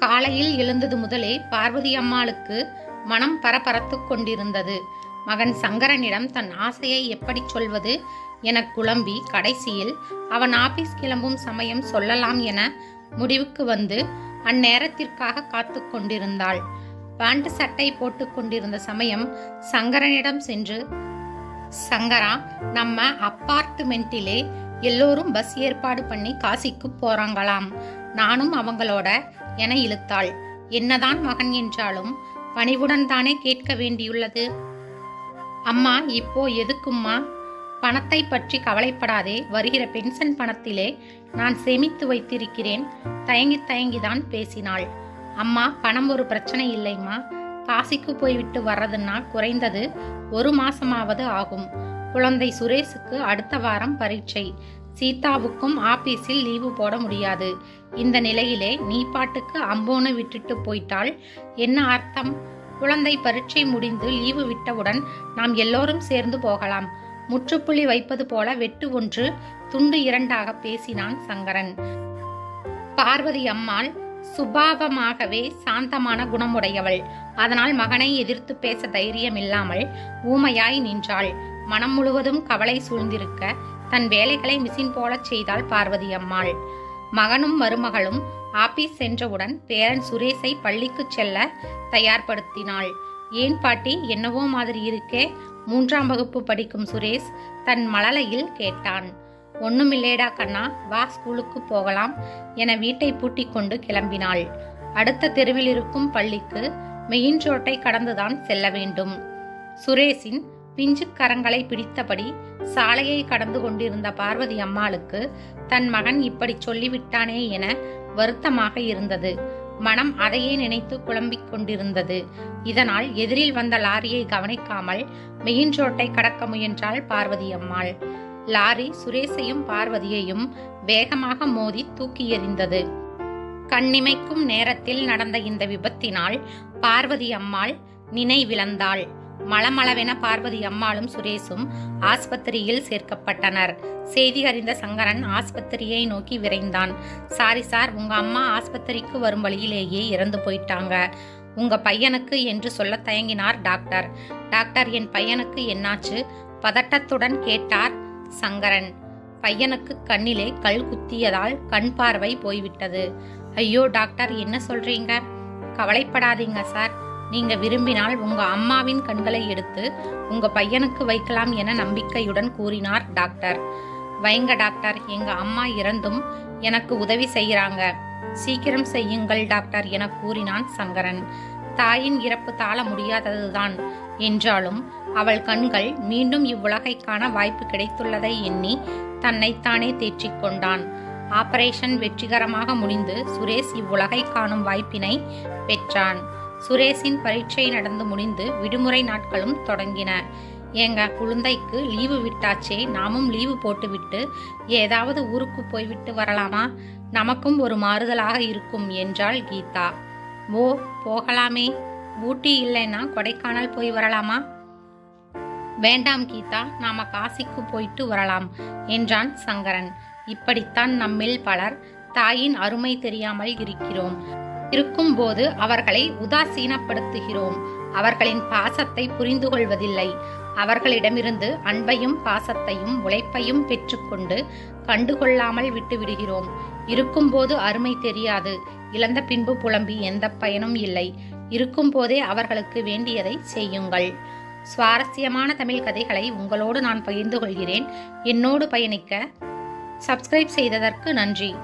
காலையில் எழுந்தது முதலே பார்வதி அம்மாளுக்கு மனம் பரபரத்து கொண்டிருந்தது. மகன் சங்கரனிடம் தன் ஆசையை எப்படி சொல்வது என குழம்பி கடைசியில் அவன் ஆபீஸ் கிளம்பும் சமயம் சொல்லலாம் என முடிவுக்கு வந்து அந்நேரத்திற்காக காத்து கொண்டிருந்தாள். பேண்ட் சட்டை போட்டு கொண்டிருந்த சமயம் சங்கரனிடம் சென்று சங்கரா நம்ம அப்பார்ட்மெண்ட்டிலே எல்லோரும் பஸ் ஏற்பாடு பண்ணி காசிக்கு போறாங்களாம். நானும் அவங்களோட என இழுத்தாள். என்னதான் மகன் என்றாலும் பணிவுடன் தானே கேட்க வேண்டியுள்ளது. அம்மா இப்போ எதுக்கும்மா? பணத்தை பற்றி கவலைப்படாதே. வருகிற பென்ஷன் பணத்திலே நான் சேமித்து வைத்திருக்கிறேன். தயங்கி தயங்கிதான் பேசினாள். அம்மா பணம் ஒரு பிரச்சனை இல்லைம்மா. காசிக்கு போய்விட்டு வர்றதுன்னா குறைந்தது ஒரு மாசமாவது ஆகும். குழந்தை சுரேஷுக்கு அடுத்த வாரம் பரீட்சை. சீதாவுக்கும் ஆபீஸில் லீவு போட முடியாது. இந்த நிலையிலே நீ பாட்டுக்கு அம்போன்னு விட்டுட்டு போயிட்டால் என்ன அர்த்தம்? குழந்தை பரீட்சை முடிந்து லீவு விட்டவுடன் நாம் எல்லோரும் சேர்ந்து போகலாம். முற்றுப்புள்ளி வைப்பது போல வெட்டு ஒன்று துண்டு இரண்டாக பேசினான் சங்கரன். பார்வதி அம்மாள் சுபாவமாகவே சாந்தமான குணமுடையவள். அதனால் மகனை எதிர்த்து பேச தைரியம் இல்லாமல் ஊமையாய் நின்றாள். மனம் முழுவதும் கவலை சூழ்ந்திருக்க தன் வேலைகளை மிஷின் போலச் செய்தாள் பார்வதி அம்மாள். மகனும் மருமகளும் ஆபீஸ் சென்றவுடன் பேரன் சுரேஷை பள்ளிக்கு செல்ல தயார்படுத்தினாள். ஏன் பாட்டி என்னவோ மாதிரி இருக்கே? மூன்றாம் வகுப்பு படிக்கும் சுரேஷ் தன் மழலையில் கேட்டான். ஒண்ணுமில்லேடா கண்ணா வா ஸ்கூலுக்கு போகலாம் என வீட்டை பூட்டிக் கொண்டு கிளம்பினாள். அடுத்த தெருவில் இருக்கும் பள்ளிக்கு மெயின் ரோட்டை கடந்துதான் செல்ல வேண்டும். சுரேஷின் பிஞ்சு கரங்களை பிடித்தபடி சாலையை கடந்து கொண்டிருந்த பார்வதி அம்மாளுக்கு தன் மகன் இப்படி சொல்லிவிட்டானே என வருத்தமாக இருந்தது. மனம் அதையே நினைத்து குழம்பிக் கொண்டிருந்தது. இதனால் எதிரில் வந்த லாரியை கவனிக்காமல் மெயின் ரோட்டை கடக்க முயன்றாள் பார்வதி அம்மாள். லாரி சுரேஷையும் பார்வதியையும் வேகமாக மோதி தூக்கி எறிந்தது. கண்ணிமைக்கும் நேரத்தில் நடந்த இந்த விபத்தினால் பார்வதி அம்மாள் நினைவிழந்தாள். மளமளவென பார்வதி அம்மாளும் சுரேஷும் ஆஸ்பத்திரியில் சேர்க்கப்பட்டனர். செய்தி அறிந்த சங்கரன் ஆஸ்பத்திரியை நோக்கி விரைந்தான். சாரி சார் உங்க அம்மா ஆஸ்பத்திரிக்கு வரும் வழியிலேயே இறந்து போயிட்டாங்க. உங்க பையனுக்கு என்று சொல்ல தயங்கினார் டாக்டர். டாக்டர் என் பையனுக்கு என்னாச்சு பதட்டத்துடன் கேட்டார் சங்கரன். பையனுக்கு கண்ணிலே கல் குத்தியதால் கண் பார்வை போய்விட்டது. ஐயோ டாக்டர் என்ன சொல்றீங்க? கவலைப்படாதீங்க சார். நீங்க விரும்பினால் உங்க அம்மாவின் கண்களை எடுத்து உங்க பையனுக்கு வைக்கலாம் என நம்பிக்கையுடன் கூறினார் டாக்டர். வைங்க டாக்டர் எங்க அம்மா இறந்தும் எனக்கு உதவி செய்யறாங்க சீக்கிரம் செய்யுங்கள் டாக்டர் என கூறினான் சங்கரன். தாயின் இறப்பு தாழ முடியாததுதான். என்றாலும் அவள் கண்கள் மீண்டும் இவ்வுலகை காண வாய்ப்பு கிடைத்துள்ளதை எண்ணி தன்னைத்தானே தேற்றிக் கொண்டான். ஆபரேஷன் வெற்றிகரமாக முடிந்து சுரேஷ் இவ்வுலகை காணும் வாய்ப்பினை பெற்றான். சுரேஷின் பரீட்சை நடந்து முடிந்து விடுமுறை நாட்களும் தொடங்கின. எங்க குழந்தைக்கு லீவு விட்டாச்சே நாமும் லீவு போட்டுவிட்டு ஏதாவது ஊருக்கு போய்விட்டு வரலாமா? நமக்கும் ஒரு மாறுதலாக இருக்கும் என்றாள் கீதா. ஓ போகலாமே. ஊட்டி இல்லைன்னா கொடைக்கானல் போய் வரலாமா? வேண்டாம் கீதா நாம காசிக்கு போயிட்டு வரலாம் என்றான் சங்கரன். இப்படித்தான் நம்மில் பலர் தாயின் அருமை தெரியாமல் இருக்கிறோம். இருக்கும்போது அவர்களை உதாசீனப்படுத்துகிறோம். அவர்களின் பாசத்தை புரிந்து கொள்வதில்லை அவர்களிடமிருந்து அன்பையும் பாசத்தையும் உழைப்பையும் பெற்றுக்கொண்டு கண்டுகொள்ளாமல் விட்டுவிடுகிறோம். இருக்கும்போது அருமை தெரியாது. இழந்த பின்பு புலம்பி எந்த பயனும் இல்லை. இருக்கும்போதே அவர்களுக்கு வேண்டியதை செய்யுங்கள். சுவாரஸ்யமான தமிழ் கதைகளை உங்களோடு நான் பகிர்ந்து கொள்கிறேன். என்னோடு பயணிக்க சப்ஸ்கிரைப் செய்ததற்கு நன்றி.